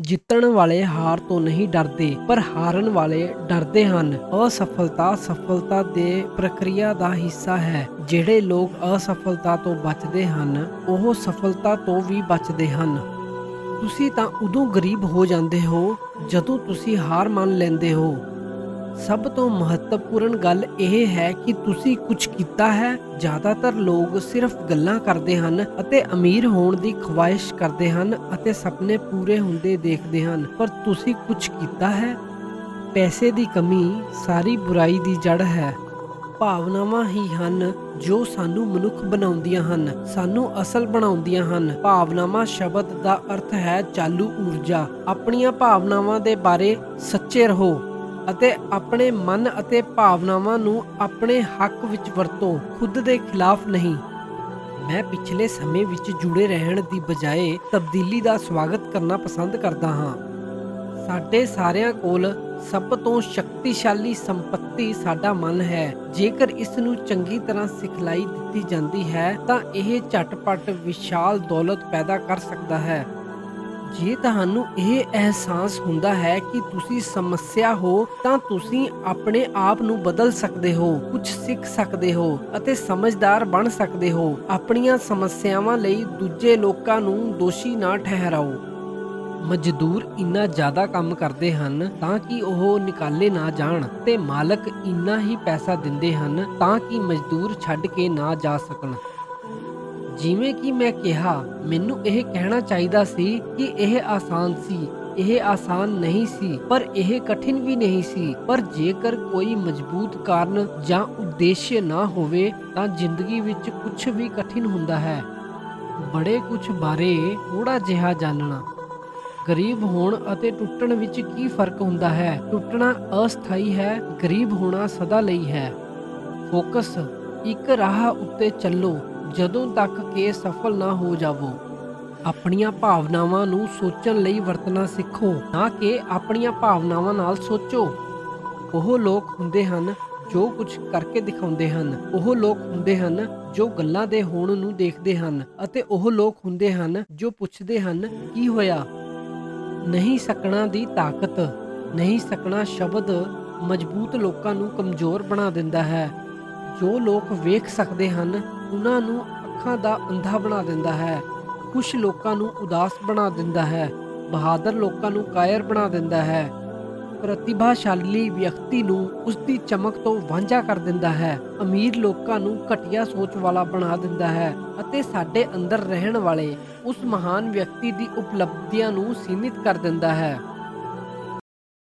ਜਿੱਤਣ ਵਾਲੇ ਹਾਰ ਤੋਂ ਨਹੀਂ ਡਰਦੇ, ਪਰ ਹਾਰਨ ਵਾਲੇ ਡਰਦੇ ਹਨ। ਅਸਫਲਤਾ ਸਫਲਤਾ ਦੇ ਪ੍ਰਕਿਰਿਆ ਦਾ ਹਿੱਸਾ ਹੈ। ਜਿਹੜੇ ਲੋਕ ਅਸਫਲਤਾ ਤੋਂ ਬਚਦੇ ਹਨ, ਉਹ ਸਫਲਤਾ ਤੋਂ ਵੀ ਬਚਦੇ ਹਨ। ਤੁਸੀਂ ਤਾਂ ਉਦੋਂ ਗਰੀਬ ਹੋ ਜਾਂਦੇ ਹੋ, ਜਦੋਂ ਤੁਸੀਂ ਹਾਰ ਮੰਨ ਲੈਂਦੇ ਹੋ। ਸਭ ਤੋਂ ਮਹੱਤਵਪੂਰਨ ਗੱਲ ਇਹ ਹੈ ਕਿ ਤੁਸੀਂ ਕੁਝ ਕੀਤਾ ਹੈ। ਜ਼ਿਆਦਾਤਰ ਲੋਕ ਸਿਰਫ ਗੱਲਾਂ ਕਰਦੇ ਹਨ ਅਤੇ ਅਮੀਰ ਹੋਣ ਦੀ ਖੁਆਇਸ਼ ਕਰਦੇ ਹਨ ਅਤੇ ਸੁਪਨੇ ਪੂਰੇ ਹੁੰਦੇ ਦੇਖਦੇ ਹਨ। ਪਰ ਤੁਸੀਂ ਕੁਝ ਕੀਤਾ ਹੈ? ਪੈਸੇ ਦੀ ਕਮੀ, ਸਾਰੀ ਬੁਰਾਈ ਦੀ ਜੜ ਹੈ। ਭਾਵਨਾਵਾਂ ਹੀ ਹਨ ਜੋ ਸਾਨੂੰ ਮਨੁੱਖ ਬਣਾਉਂਦੀਆਂ ਹਨ, ਸਾਨੂੰ ਅਸਲ ਬਣਾਉਂਦੀਆਂ ਹਨ। ਭਾਵਨਾਵਾਂ ਸ਼ਬਦ ਦਾ ਅਰਥ ਹੈ ਚਾਲੂ ਊਰਜਾ। ਆਪਣੀਆਂ ਭਾਵਨਾਵਾਂ ਦੇ ਬਾਰੇ ਸੱਚੇ ਰਹੋ। ਅਤੇ ਆਪਣੇ ਮਨ ਅਤੇ ਭਾਵਨਾਵਾਂ ਨੂੰ ਆਪਣੇ ਹੱਕ ਵਿੱਚ ਵਰਤੋ, ਖੁਦ ਦੇ ਖਿਲਾਫ ਨਹੀਂ। ਮੈਂ ਪਿਛਲੇ ਸਮੇਂ ਵਿੱਚ ਜੁੜੇ ਰਹਿਣ ਦੀ ਬਜਾਏ ਤਬਦੀਲੀ ਦਾ ਸਵਾਗਤ ਕਰਨਾ ਪਸੰਦ ਕਰਦਾ ਹਾਂ। ਸਾਡੇ ਸਾਰਿਆਂ ਕੋਲ ਸਭ ਤੋਂ ਸ਼ਕਤੀਸ਼ਾਲੀ ਸੰਪਤੀ ਸਾਡਾ ਮਨ ਹੈ। ਜੇਕਰ ਇਸ ਨੂੰ ਚੰਗੀ ਤਰ੍ਹਾਂ ਸਿਖਲਾਈ ਦਿੱਤੀ ਜਾਂਦੀ ਹੈ, ਤਾਂ ਇਹ ਝਟਪਟ ਵਿਸ਼ਾਲ ਦੌਲਤ ਪੈਦਾ ਕਰ ਸਕਦਾ ਹੈ। ਜੇ ਤੁਹਾਨੂੰ ਇਹ ਅਹਿਸਾਸ ਹੁੰਦਾ ਹੈ ਕਿ ਤੁਸੀਂ ਸਮੱਸਿਆ ਹੋ, ਤਾਂ ਤੁਸੀਂ ਆਪਣੇ ਆਪ ਨੂੰ ਬਦਲ ਸਕਦੇ ਹੋ ਕੁਝ ਸਿੱਖ ਸਕਦੇ ਹੋ ਅਤੇ ਸਮਝਦਾਰ ਬਣ ਸਕਦੇ ਹੋ। ਆਪਣੀਆਂ ਸਮੱਸਿਆਵਾਂ ਲਈ ਦੂਜੇ ਲੋਕਾਂ ਨੂੰ ਦੋਸ਼ੀ ਨਾ ਠਹਿਰਾਓ। ਮਜ਼ਦੂਰ ਇੰਨਾ ਜ਼ਿਆਦਾ ਕੰਮ ਕਰਦੇ ਹਨ ਤਾਂ ਕਿ ਉਹ ਨਿਕਾਲੇ ਨਾ ਜਾਣ ਤੇ ਮਾਲਕ ਇੰਨਾ ਹੀ ਪੈਸਾ ਦਿੰਦੇ ਹਨ ਤਾਂ ਕਿ ਮਜ਼ਦੂਰ ਛੱਡ ਕੇ ਨਾ ਜਾ ਸਕਣ। ਜਿਵੇਂ ਕਿ ਮੈਂ ਕਿਹਾ, ਮੈਨੂੰ ਇਹ ਕਹਿਣਾ ਚਾਹੀਦਾ ਸੀ ਕਿ ਇਹ ਆਸਾਨ ਸੀ, ਇਹ ਆਸਾਨ ਨਹੀਂ ਸੀ, ਪਰ ਇਹ ਕਠਿਨ ਵੀ ਨਹੀਂ ਸੀ। ਪਰ ਜੇਕਰ ਕੋਈ ਮਜ਼ਬੂਤ ਕਾਰਨ ਜਾਂ ਉਦੇਸ਼ ਨਾ ਹੋਵੇ, ਤਾਂ ਜ਼ਿੰਦਗੀ ਵਿੱਚ ਕੁਝ ਵੀ ਕਠਿਨ ਹੁੰਦਾ ਹੈ। ਬੜੇ ਕੁਝ ਬਾਰੇ ਥੋੜਾ ਜਿਹਾ ਜਾਣਨਾ। ਗਰੀਬ ਹੋਣ ਅਤੇ ਟੁੱਟਣ ਵਿੱਚ ਕੀ ਫ਼ਰਕ ਹੁੰਦਾ ਹੈ? ਟੁੱਟਣਾ ਅਸਥਾਈ ਹੈ, ਗਰੀਬ ਹੋਣਾ ਸਦਾ ਲਈ ਹੈ। ਫੋਕਸ, ਇੱਕ ਰਾਹ ਉੱਤੇ ਚੱਲੋ। ਜਦੋਂ ਤੱਕ ਕਿ ਸਫਲ ਨਾ ਹੋ ਜਾਵੋ, ਆਪਣੀਆਂ ਭਾਵਨਾਵਾਂ ਨੂੰ ਸੋਚਣ ਲਈ ਵਰਤਣਾ ਸਿੱਖੋ, ਨਾ ਕਿ ਆਪਣੀਆਂ ਭਾਵਨਾਵਾਂ ਨਾਲ ਸੋਚੋ। ਉਹ ਲੋਕ ਹੁੰਦੇ ਹਨ ਜੋ ਕੁਝ ਕਰਕੇ ਦਿਖਾਉਂਦੇ ਹਨ। ਉਹ ਲੋਕ ਹੁੰਦੇ ਹਨ ਜੋ ਗੱਲਾਂ ਦੇ ਹੋਣ ਨੂੰ ਦੇਖਦੇ ਹਨ ਅਤੇ ਉਹ ਲੋਕ ਹੁੰਦੇ ਹਨ ਜੋ ਪੁੱਛਦੇ ਹਨ, ਕੀ ਹੋਇਆ? ਨਹੀਂ ਸਕਣਾ ਦੀ ਤਾਕਤ, ਨਹੀਂ ਸਕਣਾ ਸ਼ਬਦ ਮਜ਼ਬੂਤ ਲੋਕਾਂ ਨੂੰ ਕਮਜ਼ੋਰ ਬਣਾ ਦਿੰਦਾ ਹੈ। ਜੋ ਲੋਕ ਵੇਖ ਸਕਦੇ ਹਨ ਉਹਨਾਂ ਨੂੰ ਅੱਖਾਂ ਦਾ ਅੰਧਾ ਬਣਾ ਦਿੰਦਾ ਹੈ ਖੁਸ਼ ਲੋਕਾਂ ਨੂੰ ਉਦਾਸ ਬਣਾ ਦਿੰਦਾ ਹੈ, ਬਹਾਦਰ ਲੋਕਾਂ ਨੂੰ ਕਾਇਰ ਬਣਾ ਦਿੰਦਾ ਹੈ। ਪ੍ਰਤਿਭਾਸ਼ਾਲੀ ਵਿਅਕਤੀ ਨੂੰ ਉਸ ਦੀ ਚਮਕ ਤੋਂ ਵਾਂਝਾ ਕਰ ਦਿੰਦਾ ਹੈ, ਅਮੀਰ ਲੋਕਾਂ ਨੂੰ ਘਟੀਆ ਸੋਚ ਵਾਲਾ ਬਣਾ ਦਿੰਦਾ ਹੈ ਅਤੇ ਸਾਡੇ ਅੰਦਰ ਰਹਿਣ ਵਾਲੇ ਉਸ ਮਹਾਨ ਵਿਅਕਤੀ ਦੀ ਉਪਲਬਧੀਆਂ ਨੂੰ ਸੀਮਿਤ ਕਰ ਦਿੰਦਾ ਹੈ।